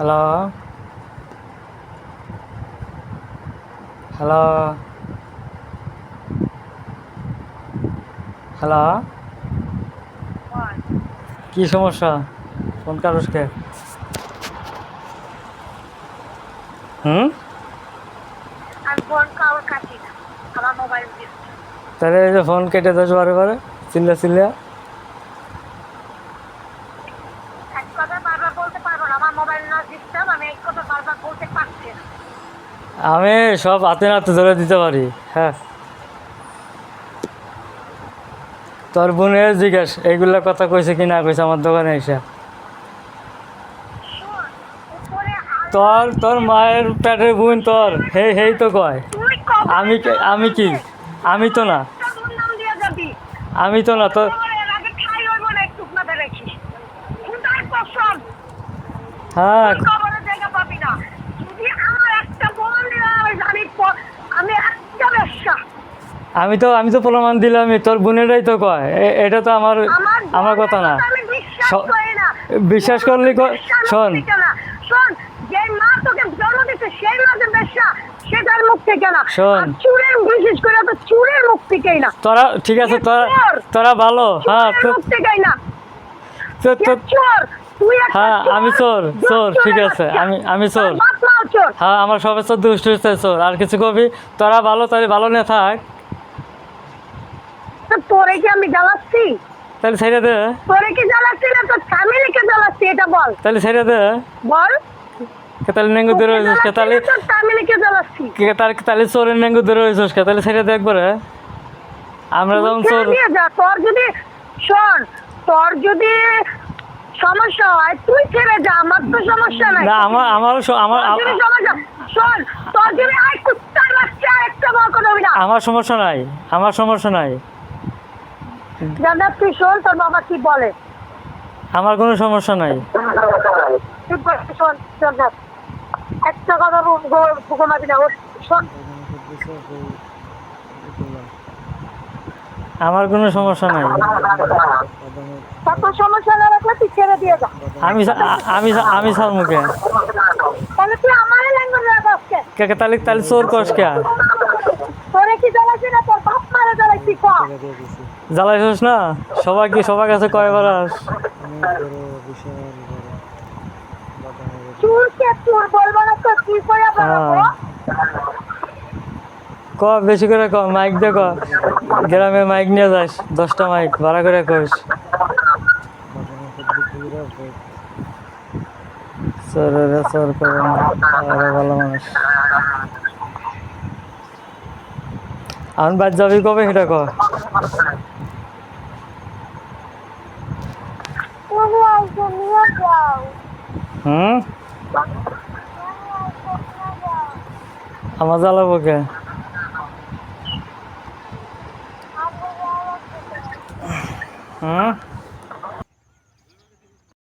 Hello hello hello কি সমস্যা? Phone কারসকে হুম? তাহলে ফোন কেটে দশ বারে বারে চিল্লা চিল্লা এক কথা বারবার বলতে পারব না আমার মোবাইল না ডিস্টার্ব আমি সব হাতে নাতে ধরে দিতে পারি হ্যাঁ। তোর বোনের জিজ্ঞাস এইগুলা কথা কইছে কি না কইছে আমার দোকানে এসে। তোর তোর মায়ের পেটের বোন তোর হে হেই তো কয়। আমি আমি কি? আমি তো না। আমি তো না তোর তোর এর আগে খাই হইব না একটু আপনাদের রাখিস খুদার কসম হ্যাঁ তুই কবরে জায়গা পাবি না যদি আমার একটা বোন দেওয়া হয়, আমি তো আমি তো প্রমাণ দিলাম তোর বোনেরাই তো কয়। এটা তো আমার আমার কথা না। বিশ্বাস করলি শোন। তোরা ঠিক আছে তোরা তোরা ভালো। হ্যাঁ হ্যাঁ, আমি চোর, চোর, ঠিক আছে, আমি- আমি চোর। হ্যাঁ আমার সবে তো দুষ্ট চোর আর কিছু কবি? তোরা ভালো ভালো না থাক। তোরে কি আমি জ্বালাচ্ছি? তাহলে ছেড়ে দে। তোরে কি জ্বালাচ্ছি না তোর ফ্যামিলিকে জ্বালাচ্ছি এটা বল। তাহলে ছেড়ে দে। বল। কে তাহলে নেঙ্গু তোকে হয়েছিস কে তাহলে জ্বালাচ্ছি না, তোর ফ্যামিলিকে জ্বালাচ্ছি। কে তাহলে তাহলে চোরের নেঙ্গু ধরে হয়েছিস কে তাহলে ছেড়ে দে একবারে। আমরা যখন চোর তোর যদি শোন তোর যদি সমস্যা হয়। তুই ছেড়ে যা আমার তো সমস্যা নাই। না আমার আমারও আমার সমস্যা শোন তোর কুত্তার বাচ্চা একটা দেবি না। আমার সমস্যা নাই আমার সমস্যা নাই। দাদা তুই শোন তোর বাবা কি বলে? আমার কোনো সমস্যা নাই। তুই শোন। একটা কথা ঘুমাবি না। শোন। আমার কোনো সমস্যা নাই। সমস্যা না রাখলে তুই ছেড়ে দিয়ে যা। আমি আমি সা- আমি সার মুখে তাহলে তুই আমার ল্যাঙ্গুয়েজ রাখছে কে? কে তাহলে তাহলে চোর কস কে? তোরে কি জ্বালাচ্ছি না? তোর বাপ মারা জ্বালাচ্ছি ক? জ্বালাইছিস না? সবাই কি সবার কাছে কয় বারাস চুরকে চুর বলব না তো? কি করে বলব হ্যাঁ। ক বেশি করে ক মাইক দে ক। গ্রামে মাইক নিয়ে যাস, দশটা মাইক ভাড়া করে কইস চোর চোর করে ভালো মানুষ। আমি বাদ যাবি কবে সেটা ক তুমি আইসো নিয়ে যাও হুম? আমার জ্বালাবো কে? হুম